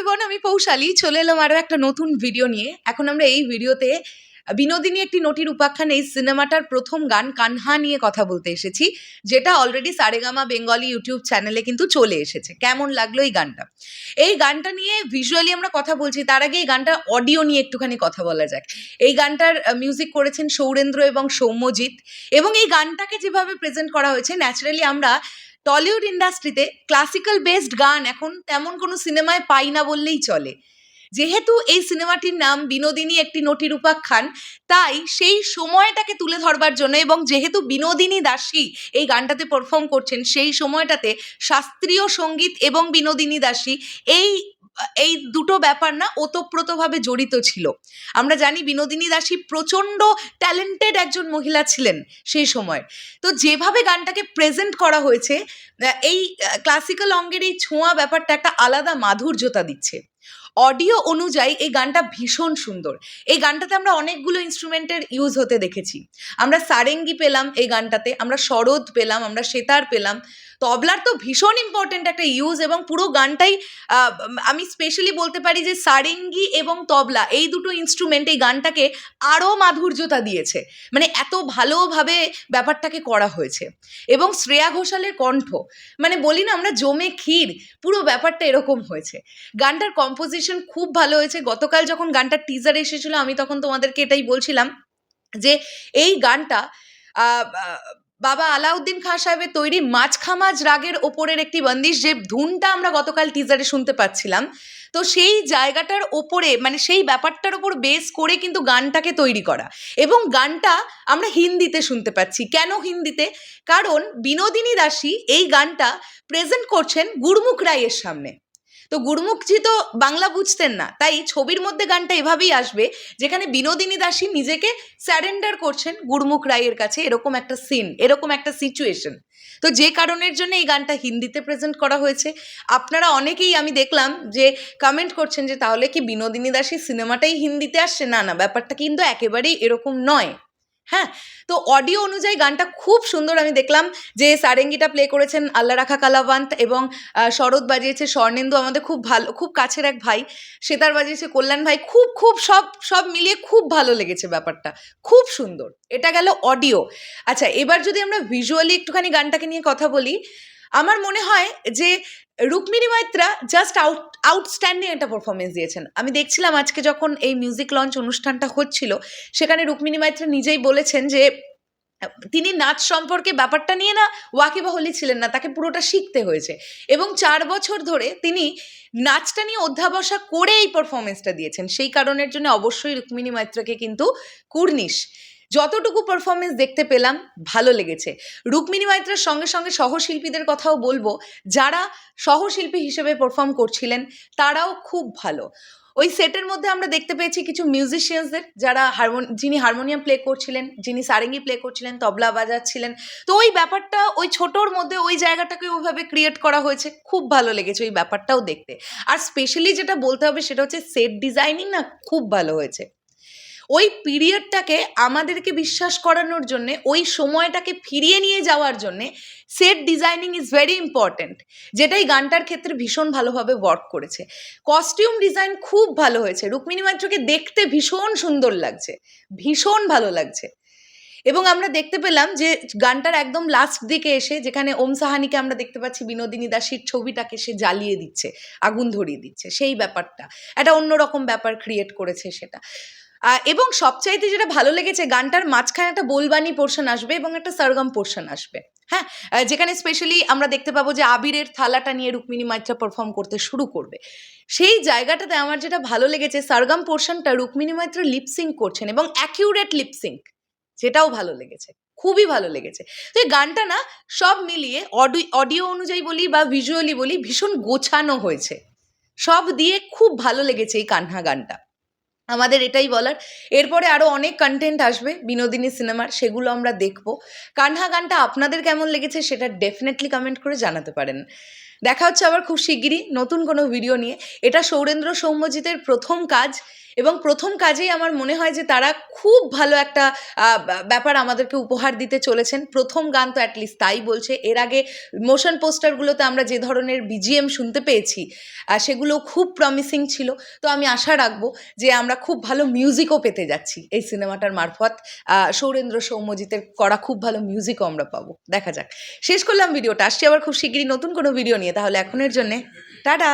Everyone আমি পৌশালি। চলে এলাম আরও একটা নতুন ভিডিও নিয়ে। এখন আমরা এই ভিডিওতে বিনোদিনী একটি নটির উপাখ্যান এই সিনেমাটার প্রথম গান, কানহা নিয়ে কথা বলতে এসেছি, যেটা অলরেডি সারেগামা বেঙ্গলি ইউটিউব চ্যানেলে কিন্তু চলে এসেছে। কেমন লাগল এই গানটা? এই গানটা নিয়ে ভিজুয়ালি আমরা কথা বলছি, তার আগে এই গানটার অডিও নিয়ে একটুখানি কথা বলা যাক। এই গানটার মিউজিক করেছেন সৌরেন্দ্র এবং সৌম্যজিৎ এবং এই গানটাকে যেভাবে প্রেজেন্ট করা হয়েছে ন্যাচারালি আমরা টলিউড ইন্ডাস্ট্রিতে ক্লাসিক্যাল বেসড গান এখন তেমন কোনো সিনেমায় পাই না বললেই চলে। যেহেতু এই সিনেমাটির নাম বিনোদিনী একটি নটির উপাখ্যান তাই সেই সময়টাকে তুলে ধরবার জন্য এবং যেহেতু বিনোদিনী দাসী এই গানটাতে পারফর্ম করছেন, সেই সময়টাতে শাস্ত্রীয় সংগীত এবং বিনোদিনী দাসী এই এই দুটো ব্যাপার না ওতপ্রোতভাবে জড়িত ছিল। আমরা জানি বিনোদিনী দাসী প্রচণ্ড ট্যালেন্টেড একজন মহিলা ছিলেন সেই সময়। তো যেভাবে গানটাকে প্রেজেন্ট করা হয়েছে এই ক্লাসিক্যাল অঙ্গের এই ছোঁয়া ব্যাপারটা একটা আলাদা মাধুর্যতা দিচ্ছে। অডিও অনুযায়ী এই গানটা ভীষণ সুন্দর। এই গানটাতে আমরা অনেকগুলো ইনস্ট্রুমেন্টের ইউজ হতে দেখেছি। আমরা সারেঙ্গি পেলাম এই গানটাতে, আমরা শরৎ পেলাম, আমরা সেতার পেলাম। তবলার তো ভীষণ ইম্পর্টেন্ট একটা ইউজ এবং পুরো গানটাই আমি স্পেশালি বলতে পারি যে সারেঙ্গি এবং তবলা এই দুটো ইনস্ট্রুমেন্ট এই গানটাকে আরও মাধুর্যতা দিয়েছে। মানে এত ভালোভাবে ব্যাপারটাকে করা হয়েছে। এবং শ্রেয়া ঘোষালের কণ্ঠ মানে বলি না আমরা জমে ক্ষীর, পুরো ব্যাপারটা এরকম হয়েছে। গানটার কম্পোজিশন খুব ভালো হয়েছে। গতকাল যখন গানটার টিজার এসেছিল, আমি তখন তোমাদেরকে এটাই বলছিলাম যে এই গানটা বাবা আলাউদ্দিন খাঁ সাহেবের তৈরি মাঝখামাজ রাগের ওপরের একটি বন্দিশ যে ধুনটা আমরা গতকাল টিজারে শুনতে পাচ্ছিলাম। তো সেই জায়গাটার ওপরে মানে সেই ব্যাপারটার ওপর বেস করে কিন্তু গানটাকে তৈরি করা। এবং গানটা আমরা হিন্দিতে শুনতে পাচ্ছি। কেন হিন্দিতে? কারণ বিনোদিনী দাসী এই গানটা প্রেজেন্ট করছেন গুরমুখ রায়ের সামনে। তো গুরমুখজি তো বাংলা বুঝতেন না। তাই ছবির মধ্যে গানটা এভাবেই আসবে, যেখানে বিনোদিনী দাসী নিজেকে স্যারেন্ডার করছেন গুরমুখ রায়ের কাছে এরকম একটা সিন এরকম একটা সিচুয়েশন তো যে কারণের জন্য এই গানটা হিন্দিতে প্রেজেন্ট করা হয়েছে। আপনারা অনেকেই আমি দেখলাম যে কমেন্ট করছেন যে তাহলে কি বিনোদিনী দাসী সিনেমাটাই হিন্দিতে আসছে? না না, ব্যাপারটা কিন্তু একেবারেই এরকম নয়। হ্যাঁ তো অডিও অনুযায়ী গানটা খুব সুন্দর আমি দেখলাম যে সারেঙ্গিটা প্লে করেছেন আল্লাহ রাখা কালাবান্ত এবং শরৎ বাজিয়েছে স্বর্ণেন্দু আমাদের খুব ভালো, খুব কাছের এক ভাই, সেতার বাজিয়েছে কল্যাণ ভাই, খুব খুব সব সব মিলিয়ে খুব ভালো লেগেছে ব্যাপারটা, খুব সুন্দর, এটা গেল অডিও আচ্ছা এবার যদি আমরা ভিজুয়ালি একটুখানি গানটাকে নিয়ে কথা বলি, আমার মনে হয় যে Rukmini Maitra just out outstanding একটা পারফরমেন্স দিয়েছেন। আমি দেখছিলাম আজকে যখন এই মিউজিক লঞ্চ অনুষ্ঠানটা হচ্ছিল, সেখানে রুক্মিণী মাইত্রা নিজেই বলেছেন যে, তিনি নাচ সম্পর্কে ব্যাপারটা নিয়ে না ওয়াকিবাহলি ছিলেন না, তাকে পুরোটা শিখতে হয়েছে। এবং চার বছর ধরে তিনি নাচটা নিয়ে অধ্যাবসা করে এই পারফরমেন্সটা দিয়েছেন। সেই কারণের জন্য অবশ্যই রুক্মিণী মাইত্রাকে কিন্তু কুর্নিশ। যতটুকু পারফরমেন্স দেখতে পেলাম, ভালো লেগেছে। রুক্মিণী মাইত্রার সঙ্গে সঙ্গে সহশিল্পীদের কথাও বলব, যারা সহশিল্পী হিসেবে পারফর্ম করছিলেন, তারাও খুব ভালো। ওই সেটের মধ্যে আমরা দেখতে পেয়েছি কিছু মিউজিশিয়ানসদের যারা হারমোন যিনি হারমোনিয়াম প্লে করছিলেন, যিনি সারেঙ্গি প্লে করছিলেন, তবলা বাজাচ্ছিলেন। তো ওই ব্যাপারটা, ওই ছোটোর মধ্যে ওই জায়গাটাকে ওইভাবে ক্রিয়েট করা হয়েছে, খুব ভালো লেগেছে ওই ব্যাপারটাও দেখতে। আর স্পেশালি যেটা বলতে হবে, সেটা হচ্ছে সেট ডিজাইনিং না, খুব ভালো হয়েছে। ওই পিরিয়ডটাকে আমাদেরকে বিশ্বাস করানোর জন্যে, ওই সময়টাকে ফিরিয়ে নিয়ে যাওয়ার জন্যে set designing is very important যেটাই গানটার ক্ষেত্রে ভীষণ ভালোভাবে ওয়ার্ক করেছে। কস্টিউম ডিজাইন খুব ভালো হয়েছে। রুক্মিণী মাত্রকে দেখতে ভীষণ সুন্দর লাগছে। ভীষণ ভালো লাগছে। এবং আমরা দেখতে পেলাম যে গানটার একদম লাস্ট দিকে এসে, যেখানে ওম সাহানিকে আমরা দেখতে পাচ্ছি, বিনোদিনী দাসীর ছবিটাকে সে জ্বালিয়ে দিচ্ছে, আগুন ধরিয়ে দিচ্ছে, সেই ব্যাপারটা। একটা অন্যরকম ব্যাপার ক্রিয়েট করেছে সেটা। এবং সবচাইতে যেটা ভালো লেগেছে, গানটার মাঝখানে একটা বোলবানি পোর্শন আসবে এবং একটা সরগম পোর্শন আসবে। হ্যাঁ যেখানে স্পেশালি আমরা দেখতে পাবো যে আবিরের থালাটা নিয়ে রুক্মিণী মাত্রা পারফর্ম করতে শুরু করবে। সেই জায়গাটাতে আমার যেটা ভালো লেগেছে, সরগম পোর্শনটা রুক্মিণী মাত্রা লিপসিং করছেন এবং অ্যাকিউরেট লিপসিঙ্ক সেটাও ভালো লেগেছে, খুবই ভালো লেগেছে। তো এই গানটা না, সব মিলিয়ে অডিও অডিও অনুযায়ী বলি বা ভিজুয়ালি বলি ভীষণ গোছানো হয়েছে। সব দিয়ে খুব ভালো লেগেছে এই কান্হা গানটা। আমাদের এটাই বলার। এরপরে আরও অনেক কন্টেন্ট আসবে বিনোদিনী সিনেমার সেগুলো আমরা দেখব। কান্হা গানটা আপনাদের কেমন লেগেছে সেটা ডেফিনেটলি কমেন্ট করে জানাতে পারেন। দেখা হচ্ছে আবার খুব শিগগিরই নতুন কোনো ভিডিও নিয়ে। এটা সৌরেন্দ্র সৌম্যজিতের প্রথম কাজ। এবং প্রথম কাজেই আমার মনে হয় যে তারা খুব ভালো একটা ব্যাপার আমাদেরকে উপহার দিতে চলেছেন। প্রথম গান তো অ্যাটলিস্ট তাই বলছে। এর আগে মোশন পোস্টারগুলোতে আমরা যে ধরনের বিজিএম শুনতে পেয়েছি সেগুলো খুব প্রমিসিং ছিল। তো আমি আশা রাখব যে আমরা খুব ভালো মিউজিকও পেতে যাচ্ছি এই সিনেমাটার মারফত। সৌরেন্দ্র, সৌম্যজিতের করা খুব ভালো মিউজিকও আমরা পাবো। দেখা যাক। শেষ করলাম ভিডিওটা। আসছি আবার খুব শিগগিরই নতুন কোনো ভিডিও নিয়ে। তাহলে এখনের জন্যে, টাটা!